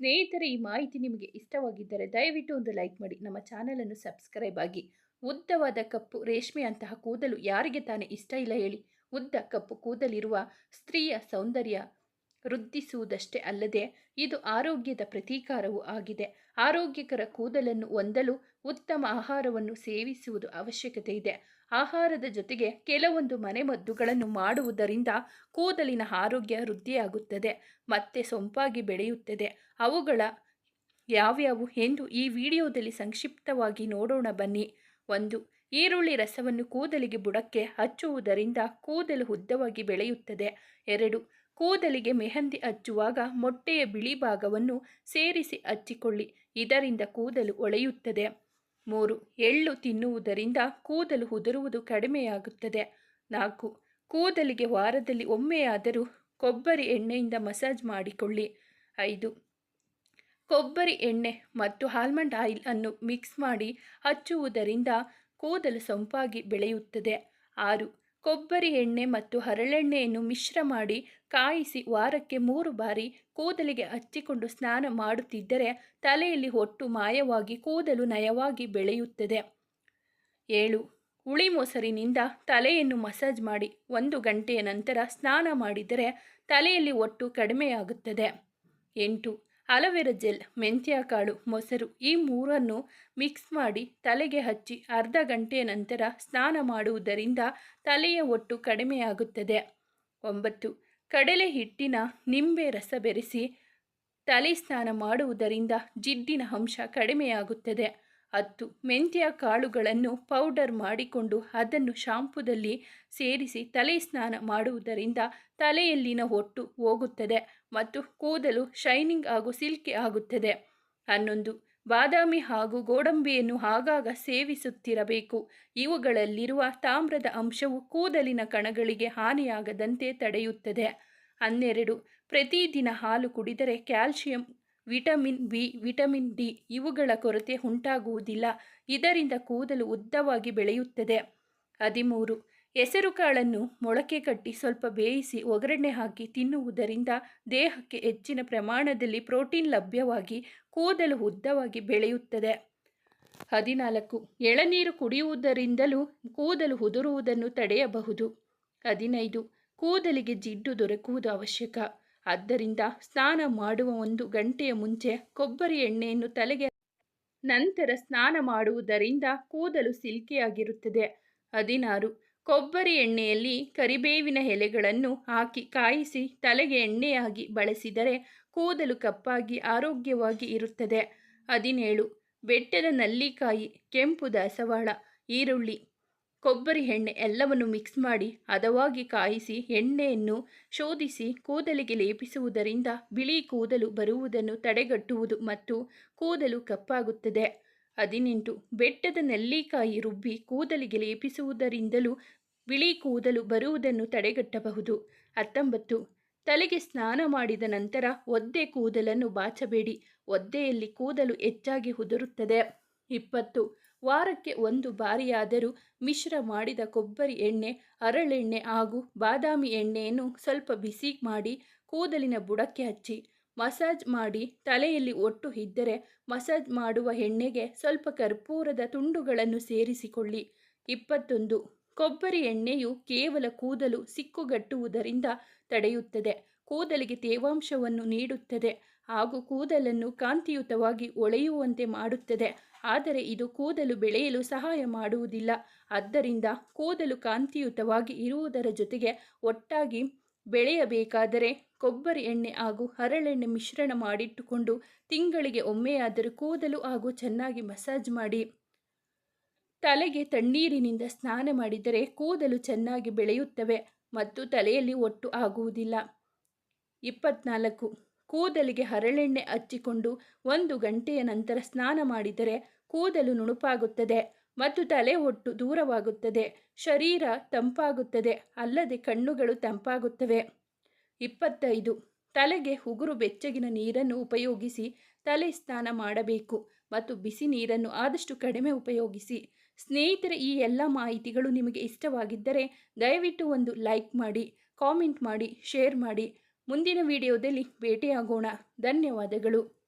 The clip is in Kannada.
ಸ್ನೇಹಿತರೆ, ಈ ಮಾಹಿತಿ ನಿಮಗೆ ಇಷ್ಟವಾಗಿದ್ದರೆ ದಯವಿಟ್ಟು ಒಂದು ಲೈಕ್ ಮಾಡಿ. ನಮ್ಮ ಚಾನಲನ್ನು ಸಬ್ಸ್ಕ್ರೈಬ್ ಆಗಿ. ಉದ್ದವಾದ ಕಪ್ಪು, ರೇಷ್ಮೆ ಅಂತಹ ಕೂದಲು ಯಾರಿಗೆ ತಾನೇ ಇಷ್ಟ ಇಲ್ಲ ಹೇಳಿ. ಉದ್ದ ಕಪ್ಪು ಕೂದಲಿರುವ ಸ್ತ್ರೀಯ ಸೌಂದರ್ಯ ವೃದ್ಧಿಸುವುದಷ್ಟೇ ಅಲ್ಲದೆ ಇದು ಆರೋಗ್ಯದ ಪ್ರತೀಕಾರವೂ ಆಗಿದೆ. ಆರೋಗ್ಯಕರ ಕೂದಲನ್ನು ಹೊಂದಲು ಉತ್ತಮ ಆಹಾರವನ್ನು ಸೇವಿಸುವುದು ಅವಶ್ಯಕತೆ ಇದೆ. ಆಹಾರದ ಜೊತೆಗೆ ಕೆಲವೊಂದು ಮನೆಮದ್ದುಗಳನ್ನು ಮಾಡುವುದರಿಂದ ಕೂದಲಿನ ಆರೋಗ್ಯ ವೃದ್ಧಿಯಾಗುತ್ತದೆ, ಮತ್ತೆ ಸೊಂಪಾಗಿ ಬೆಳೆಯುತ್ತದೆ. ಅವುಗಳ ಯಾವ್ಯಾವು ಎಂದು ಈ ವಿಡಿಯೋದಲ್ಲಿ ಸಂಕ್ಷಿಪ್ತವಾಗಿ ನೋಡೋಣ ಬನ್ನಿ. ಒಂದು, ಈರುಳ್ಳಿ ರಸವನ್ನು ಕೂದಲಿಗೆ ಬುಡಕ್ಕೆ ಹಚ್ಚುವುದರಿಂದ ಕೂದಲು ಉದ್ದವಾಗಿ ಬೆಳೆಯುತ್ತದೆ. ಎರಡು, ಕೂದಲಿಗೆ ಮೆಹಂದಿ ಹಚ್ಚುವಾಗ ಮೊಟ್ಟೆಯ ಬಿಳಿ ಭಾಗವನ್ನು ಸೇರಿಸಿ ಹಚ್ಚಿಕೊಳ್ಳಿ, ಇದರಿಂದ ಕೂದಲು ಒಳೆಯುತ್ತದೆ. ಮೂರು, ಎಳ್ಳು ತಿನ್ನುವುದರಿಂದ ಕೂದಲು ಉದುರುವುದು ಕಡಿಮೆಯಾಗುತ್ತದೆ. ನಾಲ್ಕು, ಕೂದಲಿಗೆ ವಾರದಲ್ಲಿ ಒಮ್ಮೆಯಾದರೂ ಕೊಬ್ಬರಿ ಎಣ್ಣೆಯಿಂದ ಮಸಾಜ್ ಮಾಡಿಕೊಳ್ಳಿ. ಐದು, ಕೊಬ್ಬರಿ ಎಣ್ಣೆ ಮತ್ತು ಆಲ್ಮಂಡ್ ಆಯಿಲ್ ಅನ್ನು ಮಿಕ್ಸ್ ಮಾಡಿ ಹಚ್ಚುವುದರಿಂದ ಕೂದಲು ಸೊಂಪಾಗಿ ಬೆಳೆಯುತ್ತದೆ. ಆರು ಕೊಬ್ಬರಿ ಎಣ್ಣೆ ಮತ್ತು ಹರಳೆಣ್ಣೆಯನ್ನು ಮಿಶ್ರ ಮಾಡಿ ಕಾಯಿಸಿ ವಾರಕ್ಕೆ ಮೂರು ಬಾರಿ ಕೂದಲಿಗೆ ಹಚ್ಚಿಕೊಂಡು ಸ್ನಾನ ಮಾಡುತ್ತಿದ್ದರೆ ತಲೆಯಲ್ಲಿ ಹೊಟ್ಟು ಮಾಯವಾಗಿ ಕೂದಲು ನಯವಾಗಿ ಬೆಳೆಯುತ್ತದೆ. ಏಳು. ಹುಳಿ ಮೊಸರಿನಿಂದ ತಲೆಯನ್ನು ಮಸಾಜ್ ಮಾಡಿ ಒಂದು ಗಂಟೆಯ ನಂತರ ಸ್ನಾನ ಮಾಡಿದರೆ ತಲೆಯಲ್ಲಿ ಒಟ್ಟು ಕಡಿಮೆಯಾಗುತ್ತದೆ. ಎಂಟು. ಅಲವೆರಾ ಜೆಲ್, ಮೆಂತ್ಯ ಕಾಳು, ಮೊಸರು ಈ ಮೂರನ್ನು ಮಿಕ್ಸ್ ಮಾಡಿ ತಲೆಗೆ ಹಚ್ಚಿ ಅರ್ಧ ಗಂಟೆಯ ನಂತರ ಸ್ನಾನ ಮಾಡುವುದರಿಂದ ತಲೆಯ ಒಟ್ಟು ಕಡಿಮೆಯಾಗುತ್ತದೆ. ಒಂಬತ್ತು. ಕಡಲೆ ಹಿಟ್ಟಿನ ನಿಂಬೆ ರಸ ಬೆರೆಸಿ ತಲೆ ಸ್ನಾನ ಮಾಡುವುದರಿಂದ ಜಿಡ್ಡಿನ ಅಂಶ ಕಡಿಮೆಯಾಗುತ್ತದೆ. ಹತ್ತು. ಮೆಂತ್ಯ ಕಾಳುಗಳನ್ನು ಪೌಡರ್ ಮಾಡಿಕೊಂಡು ಅದನ್ನು ಶಾಂಪುದಲ್ಲಿ ಸೇರಿಸಿ ತಲೆ ಸ್ನಾನ ಮಾಡುವುದರಿಂದ ತಲೆಯಲ್ಲಿನ ಹೊಟ್ಟು ಹೋಗುತ್ತದೆ ಮತ್ತು ಕೂದಲು ಶೈನಿಂಗ್ ಹಾಗೂ ಸಿಲ್ಕಿ ಆಗುತ್ತದೆ. ಹನ್ನೊಂದು. ಬಾದಾಮಿ ಹಾಗೂ ಗೋಡಂಬಿಯನ್ನು ಆಗಾಗ ಸೇವಿಸುತ್ತಿರಬೇಕು. ಇವುಗಳಲ್ಲಿರುವ ತಾಮ್ರದ ಅಂಶವು ಕೂದಲಿನ ಕಣಗಳಿಗೆ ಹಾನಿಯಾಗದಂತೆ ತಡೆಯುತ್ತದೆ. ಹನ್ನೆರಡು. ಪ್ರತಿದಿನ ಹಾಲು ಕುಡಿದರೆ calcium vitamin B, vitamin D ಇವುಗಳ ಕೊರತೆ ಉಂಟಾಗುವುದಿಲ್ಲ. ಇದರಿಂದ ಕೂದಲು ಉದ್ದವಾಗಿ ಬೆಳೆಯುತ್ತದೆ. ಹದಿಮೂರು. ಹೆಸರುಕಾಳನ್ನು ಮೊಳಕೆ ಕಟ್ಟಿ ಸ್ವಲ್ಪ ಬೇಯಿಸಿ ಒಗ್ಗರಣೆ ಹಾಕಿ ತಿನ್ನುವುದರಿಂದ ದೇಹಕ್ಕೆ ಹೆಚ್ಚಿನ ಪ್ರಮಾಣದಲ್ಲಿ ಪ್ರೋಟೀನ್ ಲಭ್ಯವಾಗಿ ಕೂದಲು ಉದ್ದವಾಗಿ ಬೆಳೆಯುತ್ತದೆ. ಹದಿನಾಲ್ಕು. ಎಳನೀರು ಕುಡಿಯುವುದರಿಂದಲೂ ಕೂದಲು ಉದುರುವುದನ್ನು ತಡೆಯಬಹುದು. ಹದಿನೈದು. ಕೂದಲಿಗೆ ಜಿಡ್ಡು ದೊರಕುವುದು ಅವಶ್ಯಕ. ಆದ್ದರಿಂದ ಸ್ನಾನ ಮಾಡುವ ಒಂದು ಗಂಟೆಯ ಮುಂಚೆ ಕೊಬ್ಬರಿ ಎಣ್ಣೆಯನ್ನು ತಲೆಗೆ ನಂತರ ಸ್ನಾನ ಮಾಡುವುದರಿಂದ ಕೂದಲು ಸಿಲ್ಕಿಯಾಗಿರುತ್ತದೆ. ಹದಿನಾರು. ಕೊಬ್ಬರಿ ಎಣ್ಣೆಯಲ್ಲಿ ಕರಿಬೇವಿನ ಎಲೆಗಳನ್ನು ಹಾಕಿ ಕಾಯಿಸಿ ತಲೆಗೆ ಎಣ್ಣೆಯಾಗಿ ಬಳಸಿದರೆ ಕೂದಲು ಕಪ್ಪಾಗಿ ಆರೋಗ್ಯವಾಗಿ ಇರುತ್ತದೆ. ಹದಿನೇಳು. ಬೆಟ್ಟದ ನಲ್ಲಿಕಾಯಿ, ಕೆಂಪು ದಾಸವಾಳ, ಈರುಳ್ಳಿ ಕೊಬ್ಬರಿ ಎಣ್ಣೆ ಎಲ್ಲವನ್ನು ಮಿಕ್ಸ್ ಮಾಡಿ ಹದವಾಗಿ ಕಾಯಿಸಿ ಎಣ್ಣೆಯನ್ನು ಶೋಧಿಸಿ ಕೂದಲಿಗೆ ಲೇಪಿಸುವುದರಿಂದ ಬಿಳಿ ಕೂದಲು ಬರುವುದನ್ನು ತಡೆಗಟ್ಟುವುದು ಮತ್ತು ಕೂದಲು ಕಪ್ಪಾಗುತ್ತದೆ. ಹದಿನೆಂಟು. ಬೆಟ್ಟದ ನೆಲ್ಲಿಕಾಯಿ ರುಬ್ಬಿ ಕೂದಲಿಗೆ ಲೇಪಿಸುವುದರಿಂದಲೂ ಬಿಳಿ ಕೂದಲು ಬರುವುದನ್ನು ತಡೆಗಟ್ಟಬಹುದು. ಹತ್ತೊಂಬತ್ತು. ತಲೆಗೆ ಸ್ನಾನ ಮಾಡಿದ ನಂತರ ಒದ್ದೆ ಕೂದಲನ್ನು ಬಾಚಬೇಡಿ. ಒದ್ದೆಯಲ್ಲಿ ಕೂದಲು ಹೆಚ್ಚಾಗಿ ಉದುರುತ್ತದೆ. ಇಪ್ಪತ್ತು. ವಾರಕ್ಕೆ ಒಂದು ಬಾರಿಯಾದರೂ ಮಿಶ್ರ ಮಾಡಿದ ಕೊಬ್ಬರಿ ಎಣ್ಣೆ ಹರಳೆಣ್ಣೆ ಹಾಗೂ ಬಾದಾಮಿ ಎಣ್ಣೆಯನ್ನು ಸ್ವಲ್ಪ ಬಿಸಿ ಮಾಡಿ ಕೂದಲಿನ ಬುಡಕ್ಕೆ ಹಚ್ಚಿ, ಮಸಾಜ್ ಮಾಡಿ ತಲೆಯಲ್ಲಿ ಒಟ್ಟು ಇದ್ದರೆ ಮಸಾಜ್ ಮಾಡುವ ಎಣ್ಣೆಗೆ ಸ್ವಲ್ಪ ಕರ್ಪೂರದ ತುಂಡುಗಳನ್ನು ಸೇರಿಸಿಕೊಳ್ಳಿ. ಇಪ್ಪತ್ತೊಂದು, ಕೊಬ್ಬರಿ ಎಣ್ಣೆಯು ಕೇವಲ ಕೂದಲು ಸಿಕ್ಕುಗಟ್ಟುವುದರಿಂದ ತಡೆಯುತ್ತದೆ, ಕೂದಲಿಗೆ ತೇವಾಂಶವನ್ನು ನೀಡುತ್ತದೆ ಹಾಗೂ ಕೂದಲನ್ನು ಕಾಂತಿಯುತವಾಗಿ ಒಳೆಯುವಂತೆ ಮಾಡುತ್ತದೆ. ಆದರೆ ಇದು ಕೂದಲು ಬೆಳೆಯಲು ಸಹಾಯ ಮಾಡುವುದಿಲ್ಲ. ಆದ್ದರಿಂದ ಕೂದಲು ಕಾಂತಿಯುತವಾಗಿ ಇರುವುದರ ಜೊತೆಗೆ ಒಟ್ಟಾಗಿ ಬೆಳೆಯಬೇಕಾದರೆ ಕೊಬ್ಬರಿ ಎಣ್ಣೆ ಹಾಗೂ ಹರಳೆಣ್ಣೆ ಮಿಶ್ರಣ ಮಾಡಿಟ್ಟುಕೊಂಡು ತಿಂಗಳಿಗೆ ಒಮ್ಮೆಯಾದರೂ ಕೂದಲು ಹಾಗೂ ಚೆನ್ನಾಗಿ ಮಸಾಜ್ ಮಾಡಿ. ತಲೆಗೆ ತಣ್ಣೀರಿನಿಂದ ಸ್ನಾನ ಮಾಡಿದರೆ ಕೂದಲು ಚೆನ್ನಾಗಿ ಬೆಳೆಯುತ್ತವೆ ಮತ್ತು ತಲೆಯಲ್ಲಿ ಒಟ್ಟು ಆಗುವುದಿಲ್ಲ. ಇಪ್ಪತ್ನಾಲ್ಕು. ಕೂದಲಿಗೆ ಹರಳೆಣ್ಣೆ ಹಚ್ಚಿಕೊಂಡು ಒಂದು ಗಂಟೆಯ ನಂತರ ಸ್ನಾನ ಮಾಡಿದರೆ ಕೂದಲು ನುಣುಪಾಗುತ್ತದೆ ಮತ್ತು ತಲೆ ಒಟ್ಟು ದೂರವಾಗುತ್ತದೆ. ಶರೀರ ತಂಪಾಗುತ್ತದೆ, ಅಲ್ಲದೆ ಕಣ್ಣುಗಳು ತಂಪಾಗುತ್ತವೆ. ಇಪ್ಪತ್ತೈದು. ತಲೆಗೆ ಉಗುರು ಬೆಚ್ಚಗಿನ ನೀರನ್ನು ಉಪಯೋಗಿಸಿ ತಲೆ ಸ್ನಾನ ಮಾಡಬೇಕು ಮತ್ತು ಬಿಸಿ ನೀರನ್ನು ಆದಷ್ಟು ಕಡಿಮೆ ಉಪಯೋಗಿಸಿ. ಸ್ನೇಹಿತರೆ, ಈ ಎಲ್ಲ ಮಾಹಿತಿಗಳು ನಿಮಗೆ ಇಷ್ಟವಾಗಿದ್ದರೆ ದಯವಿಟ್ಟು ಒಂದು ಲೈಕ್ ಮಾಡಿ, ಕಾಮೆಂಟ್ ಮಾಡಿ, ಶೇರ್ ಮಾಡಿ. ಮುಂದಿನ ವಿಡಿಯೋದಲ್ಲಿ ಭೇಟಿಯಾಗೋಣ. ಧನ್ಯವಾದಗಳು.